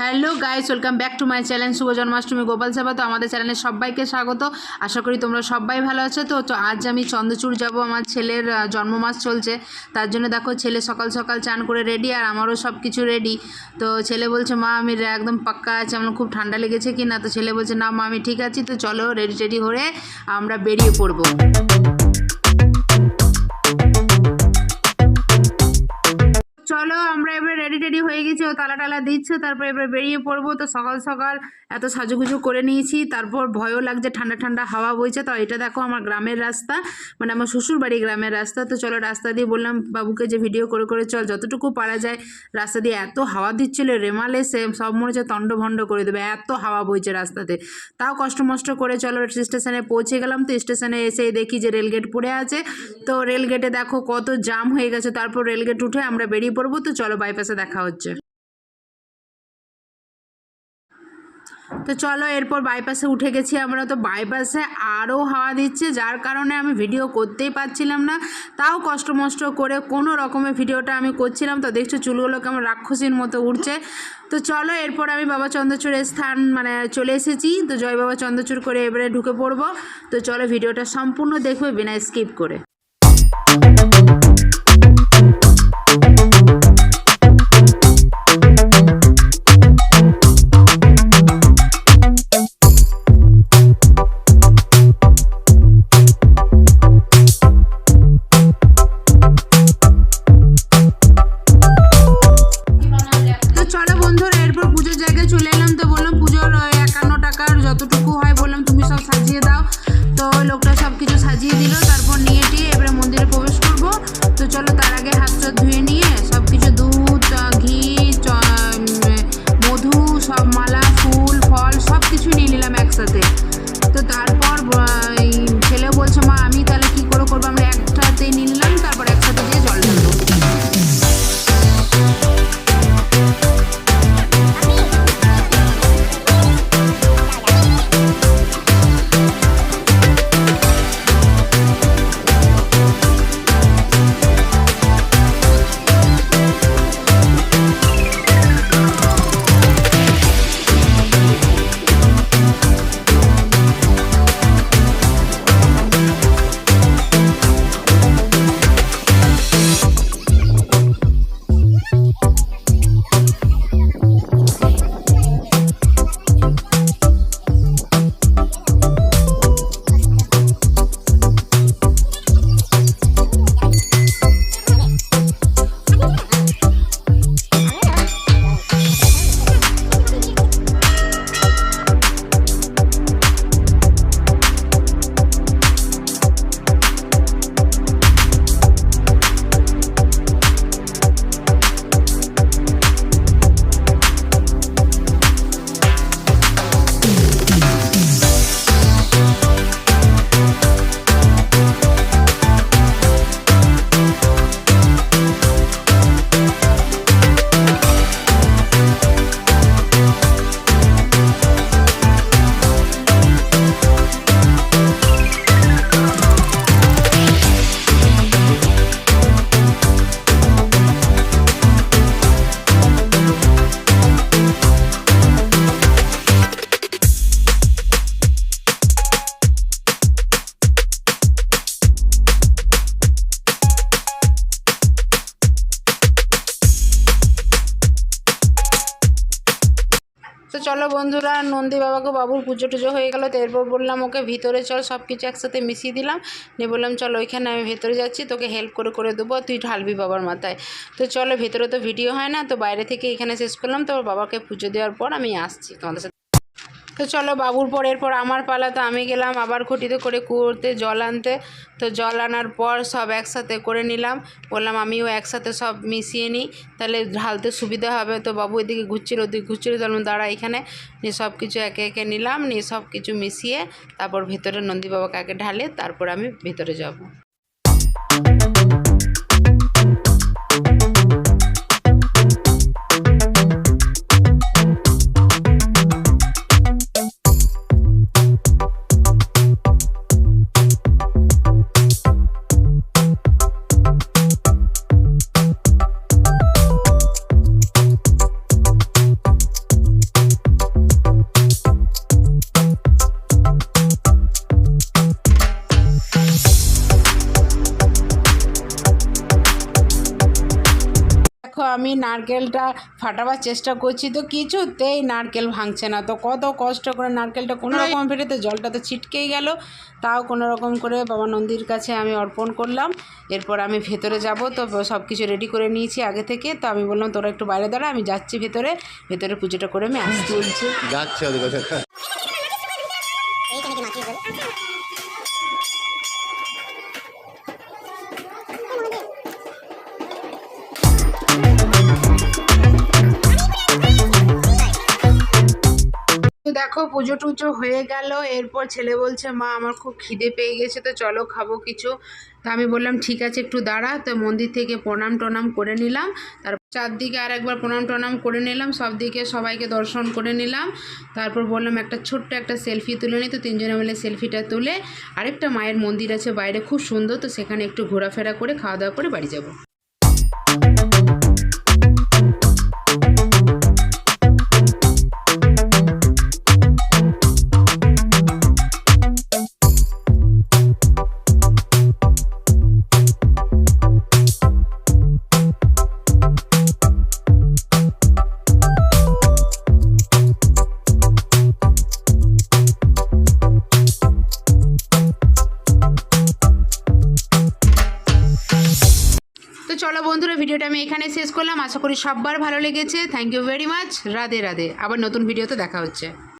Hello guys, welcome back to my channel শুভ জন্মাষ্টমী গোপাল সেবা। তো আমাদের চ্যানেলে সবাইকে স্বাগত। আশা করি তোমরা সবাই ভালো আছো। তো আজ আমি চন্দ্রচূড় যাব। আমার ছেলের জন্মমাস চলছে। তার জন্য দেখো ছেলে সকাল সকাল চান করে রেডি আর আমারও সব কিছু রেডি তো ছেলে বলছে, মা, আমি একদম পাক্কা আছে। আমার খুব ঠান্ডা লেগেছে কি না? তো ছেলে বলছে, না মা, আমি ঠিক আছি। তো চলো রেডি টেডি হয়ে আমরা বেরিয়ে পড়ব। চলো, আমরা এবারে রেডি টেডি হয়ে গেছি, ও তালা টালা দিচ্ছে, তারপর এবারে বেরিয়ে পড়ব। তো সকাল সকাল এত সাজুগুজু করে নিয়েছি, তারপর ভয়ও লাগছে, ঠান্ডা ঠান্ডা হাওয়া বইছে। তো এটা দেখো আমার গ্রামের রাস্তা মানে আমার শ্বশুর বাড়ি গ্রামের রাস্তা। তো চলো, রাস্তা দিয়ে বললাম, বাবুকে যে ভিডিও করে করে চল, যতটুকু পারা যায়, রাস্তা দিয়ে এত হাওয়া দিচ্ছিল, রেমাল এসে সব মনে হচ্ছে তন্ড ভণ্ড করে দেবে, এত হাওয়া বইছে রাস্তাতে। তাও কষ্ট মষ্ট করে চলো, স্টেশনে পৌঁছে গেলাম। তো স্টেশনে এসে দেখি যে রেলগেট পড়ে আছে। তো রেলগেটে দেখো কত জাম হয়ে গেছে, তারপর রেলগেট উঠে আমরা বেরিয়ে পড়ব। তো চলো বাইপাসে দেখা হচ্ছে। তো চলো এরপর বাইপাসে উঠে গেছি আমরা। তো বাইপাসে আরও হাওয়া দিচ্ছে, যার কারণে আমি ভিডিও করতেই পারছিলাম না। তাও কষ্ট মষ্ট করে কোনো রকমের ভিডিওটা আমি করছিলাম। তো দেখছ চুলগুলো কেমন রাক্ষসীর মতো উঠছে তো চলো এরপর আমি বাবা চন্দ্রচূড়ের স্থান মানে চলে এসেছি। তো জয় বাবা চন্দ্রচূড় করে এবারে ঢুকে পড়ব। তো চলো ভিডিওটা সম্পূর্ণ দেখবে বিনা স্কিপ করে। চলো বন্ধুরা, নন্দী বাবাকে বাবুর পুজো টুজো হয়ে গেলো, তো এরপর বললাম, ওকে, ভিতরে চল সব কিছু একসাথে মিশিয়ে দিলাম। নিয়ে বললাম, চল, ওইখানে আমি ভেতরে যাচ্ছি, তোকে হেল্প করে করে দেবো তুই ঢালবি বাবার মাথায়। তো চলো, ভেতরে তো ভিডিও হয় না, তো বাইরে থেকে এখানে শেষ করলাম, তো বাবাকে পুজো দেওয়ার পর আমি আসছি তোমাদের সাথে। তো চলো বাবুর পর এরপর আমার পালা, তো আমি গেলাম আবার খুঁটিতে করে করতে জল আনতে। তো জল আনার পর সব একসাথে করে নিলাম। বললাম, আমিও একসাথে সব মিশিয়ে নিই, তাহলে ঢালতে সুবিধা হবে। তো বাবু এদিকে ঘুরছিল, ওদিকে ঘুরছিল তখন দাঁড়া এখানে। নিয়ে সব কিছু একে একে নিলাম, নিয়ে সব কিছু মিশিয়ে তারপর ভেতরে নন্দী বাবাকে আগে ঢালে তারপর আমি ভেতরে যাব। আমি নারকেলটা ফাটাবার চেষ্টা করছি তো কিছুতেই নারকেল ভাঙছে না। তো কত কষ্ট করে নারকেলটা কোনো রকম ফেটে জলটা তো ছিটকেই গেল। তাও কোনো রকম করে বাবা নন্দীর কাছে আমি অর্পণ করলাম। এরপর আমি ভেতরে যাব তো সব কিছু রেডি করে নিয়েছি আগে থেকে। তো আমি বললাম তোরা একটু বাইরে দাঁড়া আমি যাচ্ছি ভেতরে। ভেতরে পুজোটা করে আমি আসতে বলছি যাচ্ছে দেখো পুজো টুজো হয়ে গেল। এরপর ছেলে বলছে, মা, আমার খুব খিদে পেয়ে গেছে, তো চলো খাব কিছু। তো আমি বললাম, ঠিক আছে, একটু দাঁড়া। তো মন্দির থেকে প্রণাম টনাম করে নিলাম। তারপর চারদিকে আর একবার প্রণাম টনাম করে নিলাম। সব দিকে সবাইকে দর্শন করে নিলাম। তারপর বললাম, একটা ছোট্ট একটা সেলফি তুলে নিই তো তিনজনে মিলে সেলফিটা তুলে আরেকটা মায়ের মন্দির আছে বাইরে, খুব সুন্দর। তো সেখানে একটু ঘোরাফেরা করে খাওয়া দাওয়া করে বাড়ি যাব। চলো বন্ধুরা, ভিডিওটা আমি এখানে শেষ করলাম। আশা করি সববার ভালো লেগেছে। Thank you very much Radhe Radhe. আবার নতুন ভিডিওতে দেখা হচ্ছে।